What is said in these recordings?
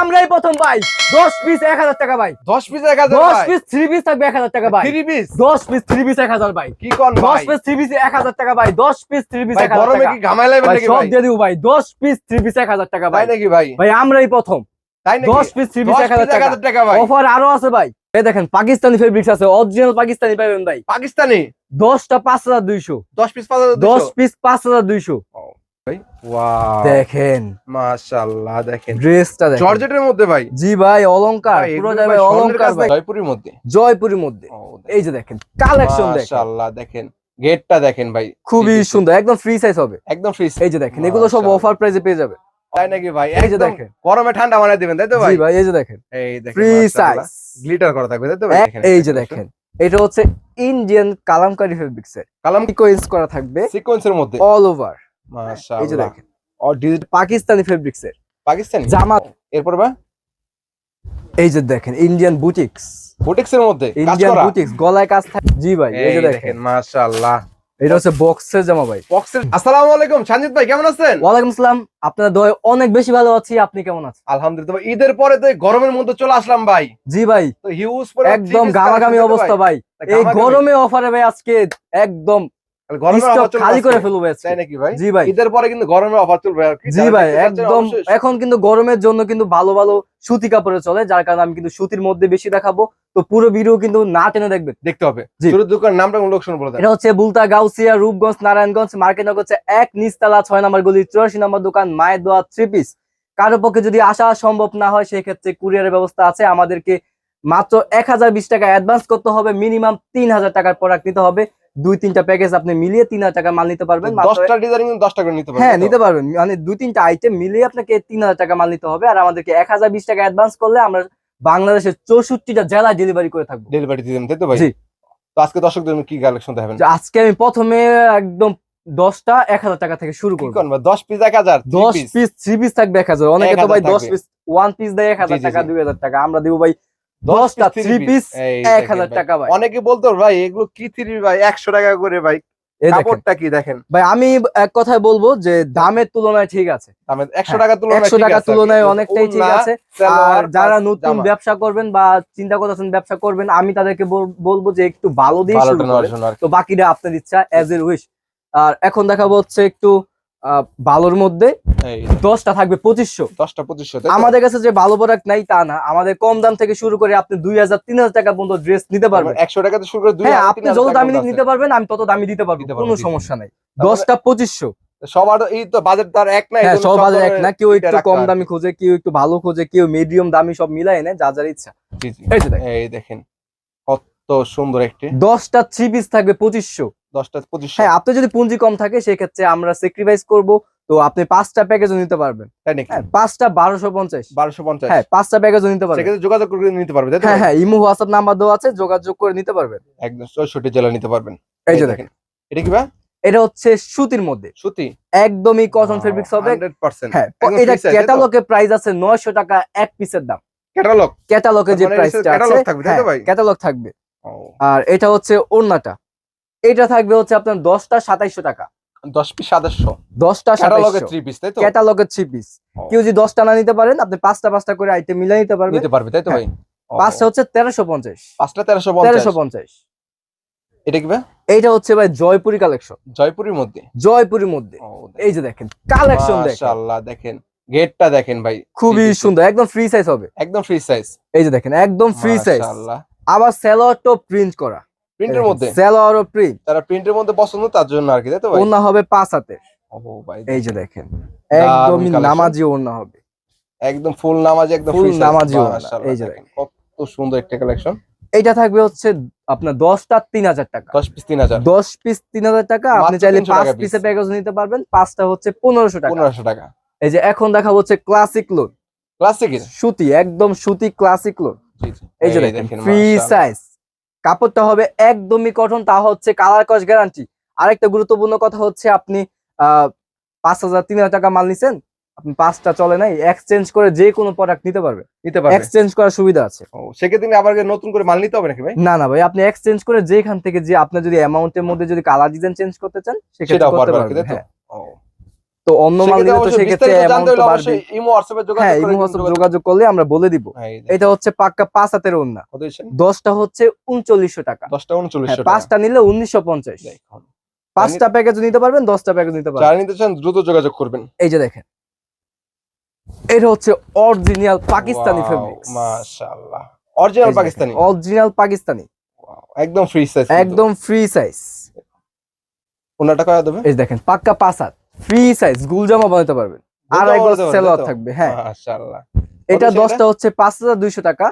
আমরাই প্রথম পিস টাকা অফার আরও আছে ভাই। দেখেন পাকিস্তানি ফেব্রিক্স আছে। অরিজিনাল পাকিস্তানি পাবেন ভাই। পাকিস্তানি? 10টা 5200 10 পিস পাঁচ হাজার দুইশো? জয়পুরের মধ্যে? এই যে দেখেন কালেকশন দেখেন। দেখেন। ভাই। খুবই সুন্দর একদম ফ্রি সাইজ হবে। একদম ফ্রি এই যে দেখেন এগুলো সব অফার প্রাইসে পেয়ে যাবে। তাই নাকি ভাই? এই যে দেখেন। গরমে ঠান্ডা বানায় দিবেন তাই তো ভাই? ভাই এই যে দেখেন। এই ফ্রি সাইজ গ্লিটার করা থাকবে তাই তো ভাই? এই যে দেখেন। এটা হচ্ছে ইন্ডিয়ান কালামকারি ফেব্রিক্সের কালাম সিকোয়েন্স করা থাকবে। সিকোয়েন্সের মধ্যে। অল ওভার এই যে দেখেন পাকিস্তানি ফেব্রিক্স এর। পাকিস্তানি? জামা এরপর বা? এই যে দেখেন ইন্ডিয়ান বুটিক্স বুটিক্সের মধ্যে ইন্ডিয়ান বুটিক্স গলায় কাজ থাকে জি ভাই এই এই যে দেখেন। দেখেন মাশাআল্লাহ। এটা হচ্ছে বক্সের জামা ভাই। বক্সের আসসালামু আলাইকুম ভাই কেমন আছেন? ওয়ালাইকুম আসসালাম আপনার দয় অনেক বেশি ভালো আছি আপনি কেমন আছেন? আলহামদুলিল্লাহ ভাই, ঈদের পরে তো গরমের মধ্যে চলে আসলাম ভাই। জি ভাই তো হিউজ পরে একদম গামাগামি অবস্থা ভাই। এই গরমে অফারে ভাই আজকে একদম গরমের stock অফার চলে খালি করে ফেলব তাই নাকি ভাই? জি ভাই। ঈদের পরে কিন্তু গরমের অফার চলবে আর কি। জি ভাই একদম। এখন কিন্তু গরমের জন্য কিন্তু ভালো ভালো সুতি কাপড়ে চলে যার কারণে আমি কিন্তু সুতির মধ্যে বেশি দেখাবো। তো পুরো ভিডিও কিন্তু না টেনে দেখবেন। দেখতে হবে। দোকান নামটা কোন বলে এটা হচ্ছে বুলতা গাউসিয়া রূপগঞ্জ নারায়ণগঞ্জ মার্কেট হচ্ছে এক নিচতলা ছয় নম্বর গলি চুরাশি নম্বর দোকান মায়ের দোয়া থ্রি পিস কারও পক্ষে যদি আসা সম্ভব না হয় সেই ক্ষেত্রে কুরিয়ারের ব্যবস্থা আছে। আমাদেরকে মাত্র এক হাজার বিশ টাকা অ্যাডভান্স করতে হবে মিনিমাম তিন হাজার টাকার প্রোডাক্ট নিতে হবে। দুই তিনটা প্যাকেজ আপনি মিলিয়ে তিন হাজার টাকা মাল নিতে পারবেন। দশটা ডিজাইন দশটা করে নিতে পারবেন হ্যাঁ নিতে পারবেন। মানে দুই তিনটা আইটেম মিলিয়ে আপনাকে তিন হাজার টাকা মাল নিতে হবে। আর আমাদেরকে এক হাজার বিশ টাকা অ্যাডভান্স করলে আমরা বাংলাদেশের চৌষট্টিটা জেলায় ডেলিভারি করে থাকব। ডেলিভারি তাই তো ভাই। তো আজকে দর্শকদের কি কালেকশন দেখাবেন? আজকে আমি প্রথমে একদম দশটা এক হাজার টাকা থেকে শুরু করব। 10 পিস 1000 দশ পিস থ্রি পিস থাকবে এক হাজার। অনেকে তো ভাই দশ পিস ওয়ান পিস দেয় এক হাজার টাকা দুই হাজার টাকা। আমরা দিব ভাই দশটা থ্রি পিস এক হাজার টাকা ভাই। অনেকে বলতো ভাই এগুলো কি থ্রি ভাই? 100 টাকা করে ভাই। কাপড়টা কি দেখেন? ভাই আমি এক কথায় বলব যে দামের তুলনায় ঠিক আছে। দামে 100 টাকা তুলনায় একশো টাকা কি। তুলনায় অনেকটাই ঠিক আছে। আর যারা নতুন ব্যবসা করবেন বা চিন্তা করতেছেন ব্যবসা করবেন আমি তাদেরকে বলব যে একটু ভালো দিয়ে শুরু করেন। তো বাকিটা আপনার ইচ্ছা এজ এর উইশ আর এখন দেখাবো হচ্ছে একটু ভালোর মধ্যে দশটা থাকবে পঁচিশশো। দশটা পঁচিশশো আমাদের কাছে যে ভালো প্রোডাক্ট নাই তা না। আমাদের কম দাম থেকে শুরু করে আপনি দুই হাজার তিন হাজার টাকা পর্যন্ত ড্রেস নিতে পারবেন। 100 টাকা শুরু করে হ্যাঁ আপনি যত দামি নিতে পারবেন আমি তত দামি দিতে পারব। কোনো। সমস্যা নাই। দশটা পঁচিশশো। সবার এই তো বাজেট তার এক না হ্যাঁ জন্য সব সব এক না কেউ একটু কম দামি খোঁজে কেউ একটু ভালো খোঁজে কেউ মিডিয়াম দামি সব মিলাই যা যার ইচ্ছা। দেখেন। এই দেখেন কত সুন্দর একটি। দশটা থ্রি পিস থাকবে পঁচিশশো। 10টা 2500 হ্যাঁ আপনি যদি পুঁজি কম থাকে সেক্ষেত্রে আমরা স্যাক্রিফাইস করব। তো আপনি পাঁচটা প্যাকেজও নিতে পারবেন। তাই নাকি? হ্যাঁ পাঁচটা বারোশো পঞ্চাশ। 1250 হ্যাঁ পাঁচটা প্যাকেজও নিতে পারবেন। যোগাযোগ করে নিতে পারবেন হ্যাঁ? হ্যাঁ ইমো হোয়াটসঅ্যাপ নাম্বার দেওয়া আছে যোগাযোগ করে নিতে পারবেন। একদম 64 জেলা নিতে পারবেন। এই যে দেখেন। এটা কি ভাই? এটা হচ্ছে সুতির মধ্যে। সুতি? একদমই কটন ফেব্রিক্স হবে। 100% হ্যাঁ এটা? ক্যাটালগে প্রাইস আছে নয়শো টাকা এক পিসের দাম। ক্যাটালগ ক্যাটালগে যে প্রাইসটা আছে catalog থাকবে? ক্যাটালগ থাকবে। আর এটা হচ্ছে ওড়নাটা। এটা থাকবে হচ্ছে আপনার দশটা সাতাইশশো টাকা। 10 পিস 700 দশটা 3 পিস তাই তো? ক্যাটালগের থ্রি পিস কেউ যদি দশটা না নিতে পারেন আপনি পাঁচটা পাঁচটা করে আইটেম মিলাই নিতে পারবেন। নিতে পারবে তাই তো ভাই? পাঁচটা হচ্ছে তেরোশো পঞ্চাশ। পাঁচটা 1350 তেরোশো পঞ্চাশ। এটা কি ভাই? এইটা হচ্ছে ভাই জয়পুরি কালেকশন জয়পুরের মধ্যে? জয়পুরির মধ্যে। এই যে দেখেন কালেকশন দেখেন। মাশাআল্লাহ দেখেন। গেটটা দেখেন ভাই। খুবই। সুন্দর একদম ফ্রি সাইজ হবে। একদম ফ্রি সাইজ এই যে দেখেন একদম ফ্রি সাইজ আবার স্যালোয়ারটাও প্রিন্ট করা। প্রিন্টের মধ্যে? স্যালোয়ারও প্রিন্ট তারা প্রিন্টের মধ্যে পছন্দ তার জন্য আর কি তাই তো ভাই? ওড়না হবে পাঁচ হাতে। ও ভাই। এই যে দেখেন collection। নামাজি ওড়না হবে। একদম ফুল নামাজি একদম size, নামাজি এই যে দেখেন কত সুন্দর একটা কালেকশন এইটা থাকবে হচ্ছে আপনার দশটা তিন হাজার টাকা। 10 পিস 3000 দশ পিস তিন হাজার টাকা। আপনি চাইলে পাঁচ। পিসের প্যাকেজ নিতে পারবেন পাঁচটা হচ্ছে পনেরোশো টাকা। 1500 টাকা। এই যে এখন দেখা হচ্ছে ক্লাসিক লোন ক্লাসিকের সুতি একদম সুতি ক্লাসিক লোন এই যে দেখেন ফ্রি সাইজ কাপড়টা হবে একদমই কটন তা হচ্ছে কালার কস গ্যারান্টি আরেকটা গুরুত্বপূর্ণ কথা হচ্ছে আপনি পাঁচ হাজার তিন হাজার টাকা মাল নিছেন আপনি পাঁচটা চলে নাই এক্সচেঞ্জ করে যে কোনো প্রোডাক্ট নিতে পারবে। নিতে পারবে। এক্সচেঞ্জ করার সুবিধা আছে। ও সেক্ষেত্রে আবার নতুন করে মাল নিতে হবে নাকি ভাই? না না ভাই আপনি এক্সচেঞ্জ করে যেখান থেকে যে আপনার যদি অ্যামাউন্টের মধ্যে যদি কালার ডিজাইন চেঞ্জ করতে চান সেক্ষেত্রে করতে পারবেন হ্যাঁ। ও। তো তো অন্য মাল নিলে তো সেক্ষেত্রে অ্যামাউন্ট বাড়বে ইমো হোয়াটসঅ্যাপে যোগাযোগ হ্যাঁ ইমো কিন্তু যোগাযোগ- যোগাযোগ করলে আমরা বলে দিব। হ্যাঁ, এই দেখেন। এটা হচ্ছে পাক্কা পাঁচ হাতের ওন্না হচ্ছে উনচল্লিশশো টাকা। দশটা উনচল্লিশশো হ্যাঁ, টাকা। পাঁচটা নিলে উনিশশো পঞ্চাশ। দেখুন। পাঁচটা প্যাকেজ নিতে পারবেন দশটা প্যাকেজ নিতে পারবেন। যারা নিতে চান দ্রুত যোগাযোগ করবেন। এই যে দেখেন। এটা হচ্ছে অরিজিনাল পাকিস্তানি ফেব্রিক্স মাশাআল্লাহ। অরিজিনাল পাকিস্তানি? অরিজিনাল পাকিস্তানি। একদম ফ্রি সাইজ একদম ফ্রি সাইজ দেবে এই দেখেন পাক্কা পাঁচ হাত। ফ্রি সাইজ গুলজামা বানাতে পারবেন। আর একবার সেলোয়ার থাকবে হ্যাঁ। মাশাআল্লাহ। এটা কত দশটা হচ্ছে পাঁচ হাজার দুইশো টাকা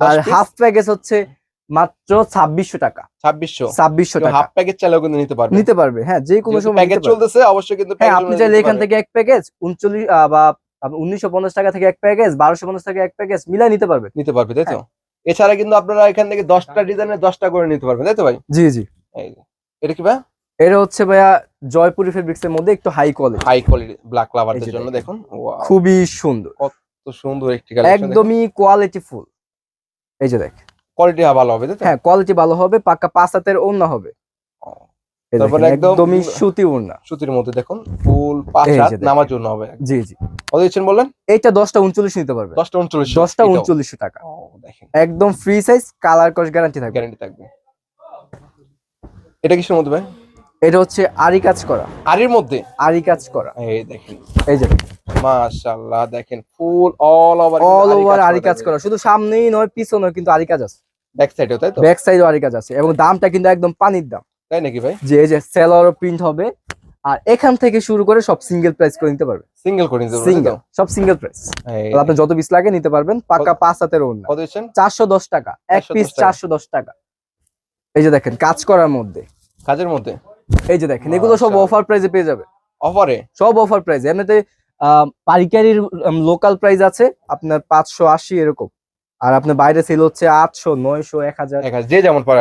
আর হাফ প্যাকেজ হচ্ছে মাত্র ছাব্বিশশো টাকা। ছাব্বিশশো? ছাব্বিশশো টাকা। হাফ প্যাকেজ চাইলেও কিন্তু নিতে পারবে। নিতে পারবে হ্যাঁ যে কোনো সময় প্যাকেজ চলতেছে অবশ্যই কিন্তু হ্যাঁ আপনি চাইলে এখান থেকে এক প্যাকেজ উনচল্লিশ বা উনিশশো পঞ্চাশ টাকা থেকে এক প্যাকেজ বারোশো পঞ্চাশ টাকা এক প্যাকেজ মিলাই নিতে পারবে। নিতে পারবে তাই তো? হ্যাঁ। এছাড়া কিন্তু আপনারা এখান থেকে দশটা ডিজাইনের দশটা করে নিতে পারবেন তাই তো ভাই? জি জি। এই যে। এটা কি ভাই? এটা হচ্ছে ভাইয়া জয়পুরি ফেব্রিক্স এর মধ্যে একটু high quality high quality black লাভারদের জন্য দেখুন। খুবই সুন্দর। তো সুন্দর একটি কালেকশন একদমই কোয়ালিটি ফুল এই যে দেখ কোয়ালিটি ভালো হবে হ্যাঁ কোয়ালিটি ভালো হবে পাক্কা পাঁচ হাতের ওড়না হবে। তারপরে একদমই সুতি ওড়না। সুতির মধ্যে দেখুন ফুল পাঁচ হাত নামার জন্য হবে। জি জি। কত দিচ্ছেন বললেন? এইটা দশটা উনচল্লিশ নিতে পারবে। দশটা উনচল্লিশ। দশটা উনচল্লিশশো টাকা। দেখেন। একদম ফ্রি সাইজ কালার কস গ্যারান্টি থাকবে। গ্যারান্টি থাকবে। এটা কিসের মধ্যে ভাই? এটা হচ্ছে আরি কাজ করা। আরির মধ্যে? আরি কাজ করা। এই দেখেন। এই যে মাশাআল্লাহ দেখেন full all over all over আরি কাজ করা শুধু সামনেই নয় পিছনেও কিন্তু আরি কাজ আছে। ব্যাক সাইডেও তাই তো? ব্যাক সাইডও আরি কাজ আছে। এবং দামটা কিন্তু একদম পানির দাম। তাই নাকি ভাই? যে এই যে সেলার প্রিন্ট হবে আর এখান থেকে শুরু করে সব সিঙ্গেল প্রাইস করে নিতে পারবে। সিঙ্গেল করে নিতে সিঙ্গেল সব সিঙ্গেল প্রাইস আপনি যত পিস লাগে নিতে পারবেন পাক্কা পাঁচ হাতের ওড়না। চারশো দশ টাকা। এক পিস। চারশো দশ টাকা। এই যে দেখেন কাজ করার মধ্যে। কাজের মধ্যে? এই যে দেখেন এগুলো সব অফার প্রাইসে পেয়ে যাবে। অফারে সব অফার প্রাইস এমনিতে পাইকারির লোকাল প্রাইস আছে আপনার পাঁচশো আশি এরকম। আর আপনার বাইরে সেল হচ্ছে আটশো নয়শো এক হাজার। যে যেমন পারে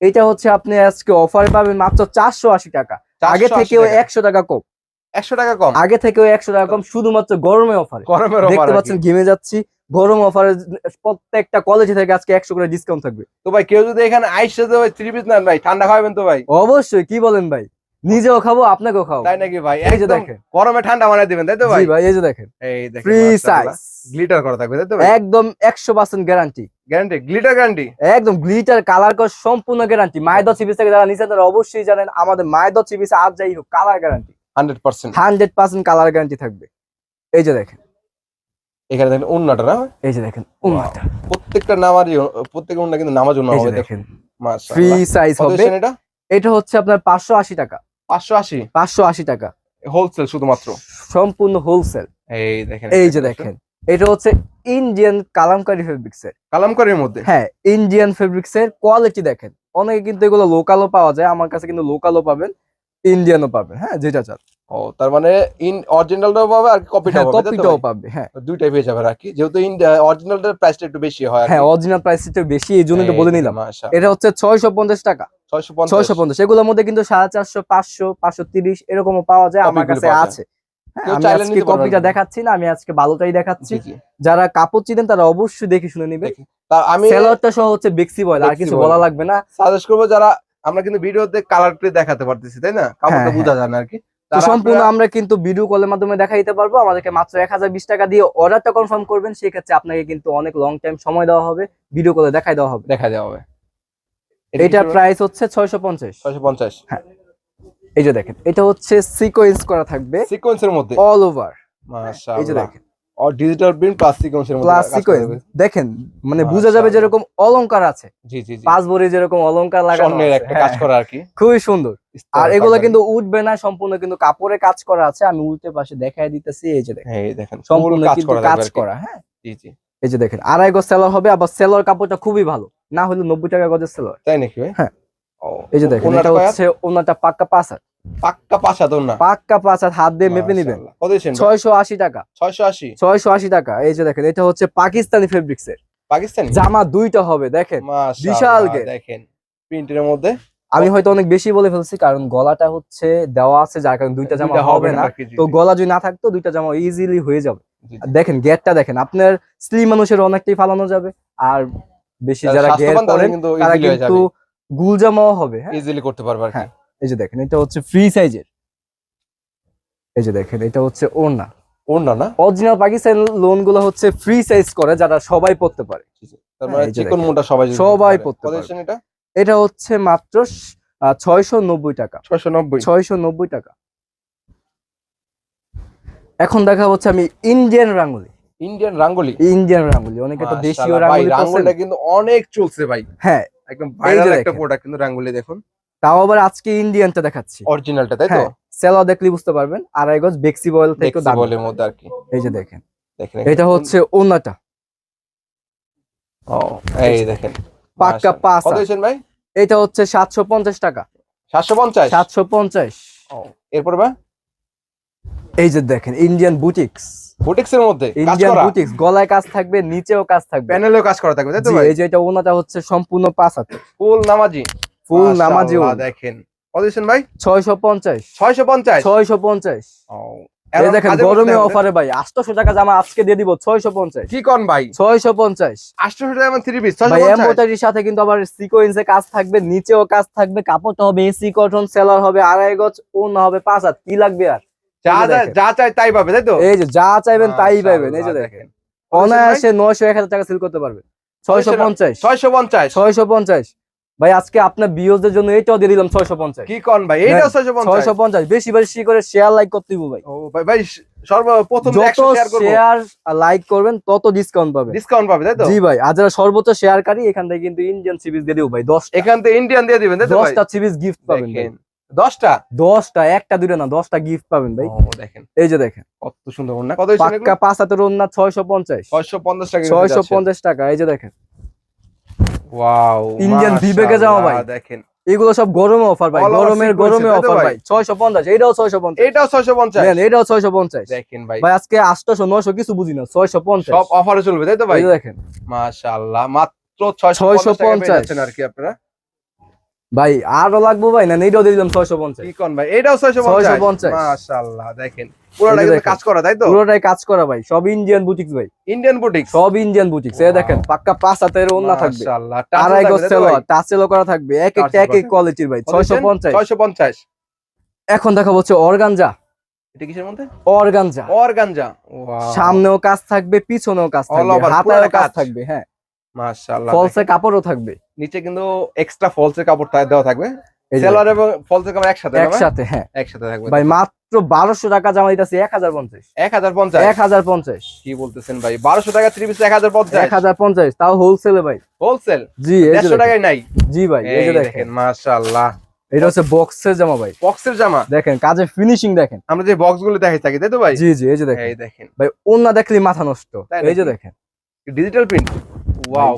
এটা হচ্ছে আপনি আজকে অফারে পাবেন মাত্র চারশো আশি টাকা। আগে 480 থেকেও টাকা। একশো টাকা কম। একশো টাকা কম? আগে থেকেও একশো টাকা কম শুধুমাত্র গরমে অফারে দেখতে পাচ্ছেন ঘেমে যাচ্ছি। গরম অফারে প্রত্যেকটা কলেজে থেকে আজকে একশো করে ডিসকাউন্ট থাকবে। তো ভাই কেউ যদি এখানে আইসে ভাই থ্রি পিস নেন ভাই ঠান্ডা খাবেন তো ভাই। অবশ্যই কি বলেন ভাই? নিজেও খাব আপনাকেও খাব তাই নাকি ভাই? এই যে দেখেন। গরমে ঠান্ডা বানাই দিবেন তাই তো ভাই? ভাই এই যে দেখেন। এই দেখেন ফ্রি সাইজ গ্লিটার করা থাকবে তাই তো ভাই? একদম একশো percent guarantee guarantee glitter guarantee একদম গ্লিটার কালার কর সম্পূর্ণ গ্যারান্টি মায়ের দশ চিবিস থেকে যারা নিচ্ছেন তারা অবশ্যই জানেন আমাদের মায়ের দশ আর যাই হোক colour guarantee hundred percent hundred percent colour guarantee থাকবে। এই যে দেখেন। এখানে দেখেন উন্নাটা না? এই যে দেখেন উন্মাটা। প্রত্যেকটা নামারই প্রত্যেকটা উন্না কিন্তু নামাজ এই হবে। দেখেন ফ্রি সাইজ হবে। এটা? এটা হচ্ছে আপনার পাঁচশো আশি টাকা। পাঁচশো আশি? পাঁচশো আশি টাকা। হোলসেল শুধুমাত্র? সম্পূর্ণ হোলসেল। এই দেখেন এই যে দেখেন এটা হচ্ছে ইন্ডিয়ান কালামকারি ফেব্রিক্স এর। কালামকারীর মধ্যে? হ্যাঁ ইন্ডিয়ান ফেব্রিক্স এর কোয়ালিটি দেখেন। অনেকে কিন্তু এগুলো লোকালও পাওয়া যায় আমার কাছে কিন্তু লোকালও পাবেন ইন্ডিয়ানও পাবেন হ্যাঁ যেটা চান। ও তার মানে ইন অরিজিনালটাও পাবে আর কপিটাও হ্যাঁ পাবে কপিটাও পাবে হ্যাঁ। দুইটাই পেয়ে যাবে আর কি যেহেতু অরিজিনালটার প্রাইসটা একটু বেশি হয় হ্যাঁ অরিজিনাল প্রাইস একটু বেশি এই জন্য তো বলে নিলাম। এটা হচ্ছে ছয়শো পঞ্চাশ টাকা। ছয়শো ছয়শো পঞ্চাশ এগুলোর মধ্যে কিন্তু সাড়ে চারশো পাঁচশো পাঁচশো তিরিশ এরকমও পাওয়া যায় আমার কাছে আছে। হ্যাঁ, আমি আজকে কপিটা দেখাচ্ছি না আমি আজকে ভালোটাই দেখাচ্ছি। যারা কাপড় চিনেন তারা অবশ্যই দেখে শুনে নিবে। আমি সেলরটা সহ হচ্ছে বেক্সি বয়েল আর কিছু বলা লাগবে না। সাজেস্ট করব যারা আমরা কিন্তু ভিডিওতে কালারটা দেখাতে পারতেছি তাই না? কাপড়টা হ্যাঁ, বোঝা যায় না আর কি। সম্পূর্ণ আমরা কিন্তু ভিডিও কলের মাধ্যমে দেখা দিতে পারব। আমাদেরকে মাত্র এক হাজার বিশ টাকা দিয়ে অর্ডারটা কনফার্ম করবেন। সেক্ষেত্রে আপনাকে কিন্তু অনেক লং টাইম সময় দেওয়া হবে। ভিডিও কলে দেখাই দেওয়া হবে। দেখা দেওয়া হবে। এটা প্রাইস হচ্ছে ছয়শো পঞ্চাশ। ছয়শো পঞ্চাশ। হ্যাঁ। এই যে দেখেন এটা হচ্ছে সিকোয়েন্স করা থাকবে সিকোয়েন্সের মধ্যে? অল ওভার এই যে দেখেন আর ডিজিটাল প্রিন্ট প্লাস সিকোয়েন্সের মধ্যে প্লাস কাজ করা সিকোয়েন্স যাবে। দেখেন মানে বোঝা যাবে যেরকম অলংকার আছে। জি জি জি। পাঁচ ভরি যেরকম অলংকার লাগানো স্বর্ণের একটা হ্যাঁ, কাজ করা আর কি। খুবই সুন্দর। আর এগুলো কিন্তু উঠবে না সম্পূর্ণ কিন্তু কাপড়ে কাজ করা আছে। আমি উল্টে পাশে দেখাই দিতেছি এই যে দেখেন। হ্যাঁ দেখেন সম্পূর্ণ কাজ কিন্তু করা কাজ। করা হ্যাঁ। জি জি। এই যে দেখেন আড়াই গজ সেলর হবে আবার সেলর কাপড়টা খুবই ভালো। না হলে নব্বই টাকা গজের সেলর। তাই নাকি হ্যাঁ। এই যে দেখেন এটা হচ্ছে ওনাটা পাক্কা পাঁচ হাত। পাক্কা না। পাক্কা হাত দিয়ে মেপে নিবেন। ছয়শো আশি টাকা। ছয়শো আশি? ছয়শো আশি টাকা। এই যে দেখেন এটা হচ্ছে পাকিস্তানি ফেব্রিক্স এর পাকিস্তানি? জামা দুইটা হবে দেখেন। বিশাল দেখেন প্রিন্টের মধ্যে। আমি হয়তো অনেক বেশি বলে ফেলছি কারণ গলাটা হচ্ছে দেওয়া আছে যার কারণে দুইটা জামা হবে না তো গলা যদি না থাকতো দুইটা জামা ইজিলি হয়ে যাবে। দেখেন গেটটা দেখেন আপনার স্লিম মানুষের অনেকটাই ফালানো যাবে আর বেশি যারা গেট করেন তারা কিন্তু গুল জামাও হবে হ্যাঁ। ইজিলি করতে পারবে আর কি। হ্যাঁ। এই যে দেখেন এটা হচ্ছে ফ্রি সাইজের এই যে দেখেন এটা হচ্ছে ওড়না। ওড়না না? অরিজিনাল পাকিস্তান লোনগুলো হচ্ছে ফ্রি সাইজ করে যারা সবাই পড়তে পারে। তার হ্যাঁ, মানে চিকন মোটা সবাই সবাই পারে। পড়তে পারবে। এটা? এটা হচ্ছে মাত্র ছয়শো নব্বই টাকা। ছয়শো নব্বই ছয়শো নব্বই টাকা। এখন দেখা হচ্ছে আমি ইন্ডিয়ান রাঙ্গুলি ইন্ডিয়ান রাঙ্গলি ইন্ডিয়ান রাঙ্গুলি অনেকে তো দেশীয় রাঙ্গুলি রাঙ্গুলিটা কিন্তু অনেক চলছে ভাই। হ্যাঁ একদম ভাইরাল একটা প্রোডাক্ট কিন্তু রাঙ্গুলি দেখুন। তাও আবার আজকে ইন্ডিয়ানটা দেখাচ্ছি। অরিজিনালটা তাই তো? হ্যাঁ সেলা দেখলে বুঝতে পারবেন। আড়াই গজ বেক্সি বয়েল থেকে দাম বলের মধ্যে আর কি। এই যে দেখেন। দেখেন এটা হচ্ছে ওনাটা ও, এই দেখেন। পাক্কা। পাঁচ। কত দিয়েছেন ভাই? এটা হচ্ছে সাতশো পঞ্চাশ টাকা। সাতশো পঞ্চাশ? সাতশো পঞ্চাশ। এরপর ভাই? এই যে দেখেন ইন্ডিয়ান বুটিক্স বুটিক্স এর মধ্যে? কাজ ইন্ডিয়ান বুটিক্স গলায় কাজ থাকবে নিচেও কাজ থাকবে। প্যানেলেও কাজ করা থাকবে তাই তো ভাই? এই যে এটা ওনাটা হচ্ছে সম্পূর্ণ পাঁচ হাতে ফুল নামাজি। ফুল নামাজি দেখেন। কত ভাই? ছয়শো পঞ্চাশ। ছয়শো পঞ্চাশ? ছয়শো পঞ্চাশ। ও, এই দেখেন গরমে অফারে ভাই আটশোশো টাকা জামা আজকে দিয়ে দিব ছয়শো পঞ্চাশ। কি কন ভাই? ছয়শো পঞ্চাশ। আটশো টাকা থ্রি পিস ভাই এম্বোটারির সাথে কিন্তু আবার সিকোয়েন্সে কাজ থাকবে নিচেও কাজ থাকবে কাপড়টা হবে এসি কটন সেলার হবে আড়াই গজ ওনা হবে পাঁচ হাত। কি লাগবে আর? যা যা চাই তাই পাবে তাই তো? এই যে যা চাইবেন তাই পাইবেন এই যে দেখেন। ভাই? অনায়াসে নয়শো এক হাজার টাকা সেল করতে পারবে। ছয়শো পঞ্চাশ। ছয়শো পঞ্চাশ। ছয়শো পঞ্চাশ। ভাই আজকে আপনার বিয়োজদের জন্য এটাও দিয়ে দিলাম ছয়শো পঞ্চাশ। কি কন ভাই? এইটাও ছয়শো পঞ্চাশ? বেশি বেশি করে শেয়ার লাইক করতে দিব ভাই। ও ভাই ভাই সর্বপ্রথম যত একশো শেয়ার করব। শেয়ার লাইক করবেন তত ডিসকাউন্ট পাবেন। ডিসকাউন্ট পাবে তাই তো? জি ভাই আর যারা সর্বোচ্চ শেয়ারকারী এখান থেকে কিন্তু ইন্ডিয়ান সিরিজ দিয়ে দিব ভাই দশটা। এখান থেকে ইন্ডিয়ান দিয়ে দিবেন তাই তো ভাই? দশটা সিরিজ গিফট পাবেন ভাই। দশটা? দশটা একটা দুটো না দশটা গিফট পাবেন ভাই। ও দেখেন। এই যে দেখেন। কত সুন্দর না কত পাক্কা পাঁচ হাতের ওন্না ছয়শো পঞ্চাশ। ছয়শো পঞ্চাশ টাকা ছয়শো পঞ্চাশ টাকা এই যে দেখেন। ওয়াও Indian বিবেকে যাওয়া ভাই। দেখেন। এগুলো সব গরমে অফার ভাই। গরমের গরমে অফার ভাই? ভাই। ছয়শো পঞ্চাশ এটাও ছয়শো পঞ্চাশ। এটাও ছয়শো পঞ্চাশ। নেন, এটাও ছয়শো পঞ্চাশ। দেখেন ভাই। ভাই আজকে আটশোশো নয়শো কিছু বুঝি না। ছয়শো পঞ্চাশ। সব অফারে চলবে তাই তো ভাই? দেখেন। মাশাআল্লাহ মাত্র ছয়শো 650 পঞ্চাশ। আর কি আপনারা? ভাই আরও লাগবো ভাই? না এটাও দিয়ে দিলাম ছয়শো পঞ্চাশ। কি কোন ভাই? এটাও ছয়শো পঞ্চাশ। 650 মাশাআল্লাহ দেখেন। কাজ করা তাই তো? পুরোটাই কাজ করা ভাই সব ইন্ডিয়ান বুটিক্স ভাই। ইন্ডিয়ান সব ইন্ডিয়ান বুটিক্স এই দেখেন পাক্কা পাঁচ হাতের ওন্না থাকবে। আড়াই গজ সেলোয়ার টাচেলো করা থাকবে এক একটা এক এক কোয়ালিটির ভাই ছয়শো পঞ্চাশ। ছয়শো পঞ্চাশ। এখন দেখা হচ্ছে অর্গানজা। এটা কিসের মধ্যে? অর্গানজা। অর্গানজা। সামনেও কাজ থাকবে পিছনেও কাজ থাকবে কাজ। থাকবে হ্যাঁ। মাশাআল্লাহ ফলসে কাপড়ও থাকবে। নিচে কিন্তু এক্সট্রা ফলসের কাপড় দেওয়া থাকবে। এই এবং ফলসের কাপড় একসাথে একসাথে হ্যাঁ। একসাথে থাকবে। ভাই মাত্র বারোশো টাকা জামা দিতেছি এক হাজার পঞ্চাশ। এক হাজার পঞ্চাশ? এক হাজার পঞ্চাশ। কি বলতেছেন ভাই বারোশো টাকা থ্রি পিস এক হাজার পঞ্চাশ? এক হাজার পঞ্চাশ তাও হোলসেলে ভাই। হোলসেল জি এই যে দেড়শো দেখেন। টাকায় নাই? জি ভাই এই যে দেখেন। মাশাআল্লাহ। এটা হচ্ছে বক্সের জামা ভাই। বক্সের জামা? দেখেন কাজের ফিনিশিং দেখেন। আমরা যে বক্সগুলো দেখাই থাকি তাই তো ভাই? জি জি এই যে দেখেন। এই দেখেন। ভাই অন্য দেখলে মাথা নষ্ট। তাই এই যে দেখেন। ডিজিটাল প্রিন্ট ওয়াও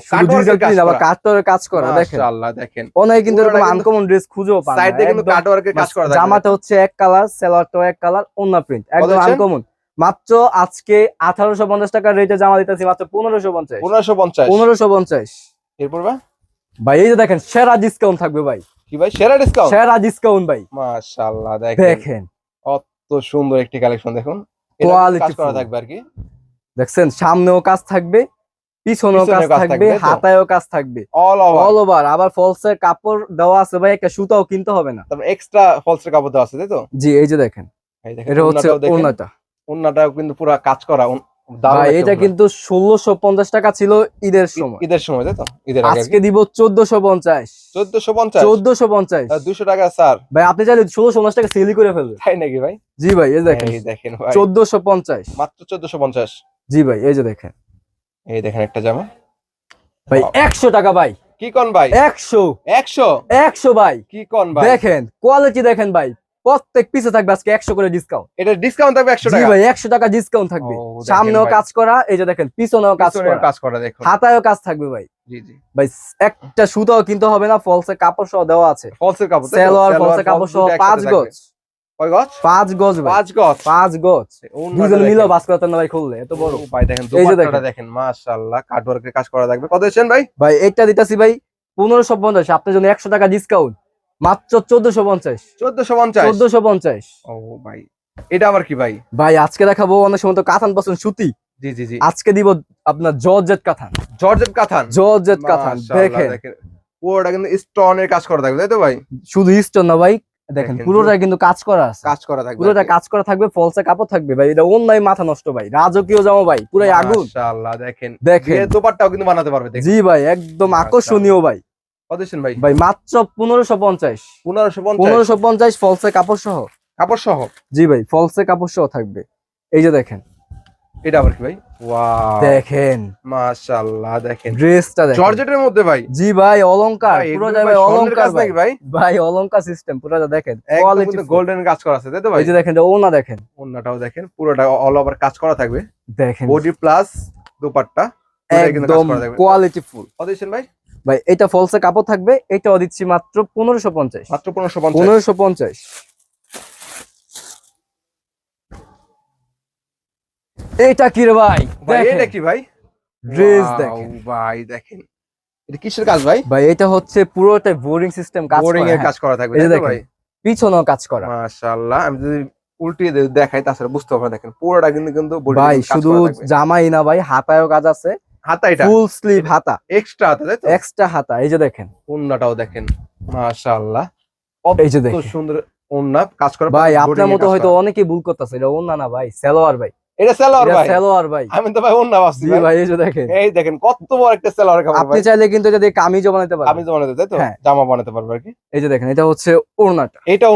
কাজ করা। দেখেন। মাশাআল্লাহ দেখেন। অনেকে কিন্তু এরকম আনকমন ড্রেস খুঁজেও পান সাইড কিন্তু কাটওয়ার্কের কাজ করা থাকবে জামাটা হচ্ছে এক কালার সেলোয়ারটাও এক কালার অন্য প্রিন্ট একদম আনকমন। মাত্র আজকে টাকার রেটে জামা দিতেছি মাত্র এরপর ভাই? এই যে দেখেন সেরা ডিসকাউন্ট থাকবে ভাই। কি ভাই? সেরা ডিসকাউন্ট সেরা ডিসকাউন্ট ভাই। মাশাআল্লাহ দেখেন। সুন্দর একটি কালেকশন দেখুন। এটা করা থাকবে আর কি। দেখছেন সামনেও কাজ থাকবে। পিছনেও কাজ থাকবে? হাতায়ও কাজ থাকবে। অল ওভার অল ওভার আবার ফলসের কাপড় দেওয়া আছে ভাই একটা সুতাও কিনতে হবে না। তারপর এক্সট্রা ফলসের কাপড় দেওয়া আছে তাই তো? জি এই যে দেখেন। এটা হচ্ছে। ওড়নাটা ওড়নাটাও কিন্তু পুরো কাজ করা এটা কিন্তু ষোলোশো পঞ্চাশ টাকা ছিল ঈদের সময়। ঈদের সময় তাই তো? ঈদের আজকে দিব চোদ্দশো পঞ্চাশ। চোদ্দশো পঞ্চাশ? চোদ্দশো পঞ্চাশ। দুশো টাকা স্যার। ভাই আপনি চাইলে ষোলোশো পঞ্চাশ টাকা সেলই করে ফেলবেন। তাই নাকি ভাই? জি ভাই এই দেখেন। দেখেন চোদ্দশো পঞ্চাশ। মাত্র চোদ্দশো পঞ্চাশ। জি ভাই এই যে দেখেন। এই দেখেন একটা জামা। ভাই. একশো টাকা ভাই। কি কন ভাই? একশো। একশো? একশো ভাই। কি কন ভাই? দেখেন কোয়ালিটি দেখেন ভাই। প্রত্যেক পিসে থাকবে আজকে একশো করে ডিসকাউন্ট এটা ডিসকাউন্ট থাকবে একশো টাকা? ভাই একশো টাকা ডিসকাউন্ট থাকবে। সামনেও কাজ করা এই যে দেখেন পিছনেও কাজ করা। কাজ করা দেখুন। হাতায়ও কাজ থাকবে ভাই। ভাই একটা সুতাও কিনতে হবে না ফলসে কাপড় সহ দেওয়া আছে। ফলসের কাপড়? সেলোয়ার সালোয়ার, ফলসে কাপড় সহ পাঁচ গজ। কয় পাঁচ ভাই। পাঁচ পাঁচ গজ। দুজন মিলেও বাস করতেন ভাই খুললে এত বড়। ভাই দেখেন দুপাট্টাটা দেখেন। দেখেন মাশাআল্লাহ কাটওয়ার্কের কাজ করা থাকবে। কত দিচ্ছেন ভাই? ভাই এটা দিতেছি ভাই পনেরোশো পঞ্চাশ। আপনার জন্য একশো টাকা ডিসকাউন্ট মাত্র চোদ্দশো পঞ্চাশ। চোদ্দশো পঞ্চাশ? চোদ্দশো পঞ্চাশ। ও ভাই এটা আবার কি ভাই? ভাই আজকে দেখাবো অনেক সময় তো কাথান পছন্দ সুতি। জি জি জি। আজকে দিব আপনার জর্জেট কাথান। জর্জেট কাথান? জর্জেট কাথান দেখেন। পুরোটা কিন্তু স্টোনের কাজ করা থাকবে তাই তো ভাই? শুধু স্টোন না ভাই দেখেন পুরোটা কিন্তু কাজ করা আছে। কাজ করা থাকবে পুরোটা কাজ করা থাকবে ফলসে কাপড় থাকবে ভাই। এটা অন্যায় মাথা নষ্ট ভাই রাজকীয় জামা ভাই পুরাই আগুন। মাশাআল্লাহ দেখেন। দেখেন। দোপাট্টাও কিন্তু বানাতে পারবে দেখেন। জি ভাই একদম আকর্ষণীয় ভাই। কত ভাই? ভাই মাত্র পনেরোশো পঞ্চাশ। পনেরোশো পঞ্চাশ? পনেরোশো পঞ্চাশ ফলসে কাপড় সহ কাপড় সহ জি ভাই ফলসে কাপড় সহ থাকবে। এই যে দেখেন এটা আবার কি ভাই? ওয়াও দেখেন। মাশাআল্লাহ দেখেন। ড্রেসটা দেখেন। জর্জেটের মধ্যে ভাই? জি ভাই অলংকার। পুরো এগুলো ভাই ভাই অলংকার ভাই? ভাই। ভাই অলংকার সিস্টেম দেখেন। কোয়ালিটি গোল্ডেন কাজ করা আছে তাই তো ভাই? এই যে দেখেন ওনা দেখেন। অন্যটাও দেখেন পুরোটা অল ওভার কাজ করা থাকবে। দেখেন। বডি প্লাস দুপাট্টা একদম কোয়ালিটি ফুল ভাই? ভাই এটা ফলসে কাপড় থাকবে এটাও দিচ্ছি মাত্র পনেরোশো পঞ্চাশ। মাত্র পনেরোশো পঞ্চাশ। পনেরোশো পঞ্চাশ। এটা কি রে ভাই। এটা কি ভাই? ড্রেস দেখেন। ভাই দেখেন। এটা কিসের কাজ ভাই? ভাই এটা হচ্ছে পুরোটাই বোরিং সিস্টেম কাজ বোরিং এর। কাজ করা থাকবে দেখেন। ভাই? পিছনেও কাজ করা। মাশাআল্লাহ আমি যদি উল্টিয়ে দেখাই তাছাড়া বুঝতে পারবেন দেখেন পুরোটা কিন্তু কিন্তু ভাই শুধু জামাই না ভাই হাতায়ও কাজ আছে। হাতা এটা? ফুল স্লিভ হাতা। এক্সট্রা হাতা তাই তো? এক্সট্রা হাতা এই যে দেখেন। ওন্নাটাও দেখেন মাশাআল্লাহ। এই যে দেখেন। সুন্দর ওন্না কাজ করা ভাই আপনার মতো হয়তো। অনেকেই ভুল করতেছে এটা অন্য না ভাই সেলোয়ার ভাই। এটা সেলোয়ার ভাই। সেলোয়ার ভাই। আমি তো ভাই ভাবছি এই যে দেখেন। এই দেখেন কত বড় একটা সেলোয়ার কাপড় আপনি চাইলে কিন্তু এটা দিয়ে কামিজও বানাতে আমি পারবেন। তো বানাতে তাই তো? হ্যাঁ। জামা বানাতে পারব আর কি। এই যে দেখেন এটা হচ্ছে ওড়নাটা। এটা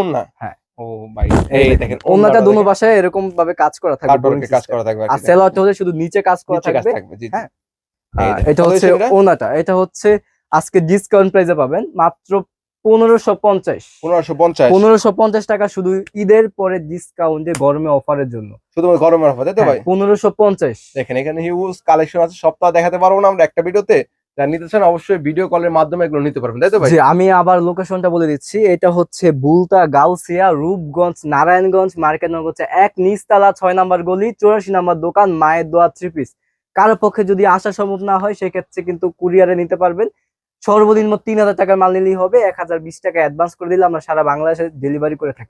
হ্যাঁ। ও ভাই এই দেখেন ওড়নাটা দুনো পাশে এরকম ভাবে কাজ করা থাকবে কাজ করা থাকবে আর সেলোয়ারটা হচ্ছে শুধু নিচে কাজ করা থাকবে। জি। হ্যাঁ। এটা হচ্ছে ওনাটা এটা হচ্ছে আজকে ডিসকাউন্ট প্রাইসে পাবেন মাত্র পনেরোশো পঞ্চাশ। পনেরোশো পঞ্চাশ। পনেরোশো পঞ্চাশ টাকা শুধু ঈদের পরে ডিসকাউন্টে গরমে অফারের জন্য। শুধু গরমের অফার তাই তো ভাই? পনেরোশো পঞ্চাশ। দেখেন এখানে হিউজ কালেকশন আছে সপ্তাহ দেখাতে পারব না আমরা একটা ভিডিওতে। যা নিতে চান অবশ্যই ভিডিও কলের মাধ্যমে এগুলো নিতে পারবেন তাই তো ভাই? আমি আবার লোকেশনটা বলে দিচ্ছি। এটা হচ্ছে বুলতা গাউসিয়া রূপগঞ্জ নারায়ণগঞ্জ মার্কেট নগর হচ্ছে এক নিচতলা ছয় নাম্বার গলি চৌরাশি নাম্বার দোকান মায়ের দোয়া থ্রি পিস কারও পক্ষে যদি আসা সম্ভব না হয় সেক্ষেত্রে কিন্তু কুরিয়ারে নিতে পারবেন। সর্বনিম্ন তিন হাজার টাকার মাল নিলেই হবে। এক হাজার বিশ টাকা অ্যাডভান্স করে দিলে আমরা সারা বাংলাদেশে ডেলিভারি করে থাকি।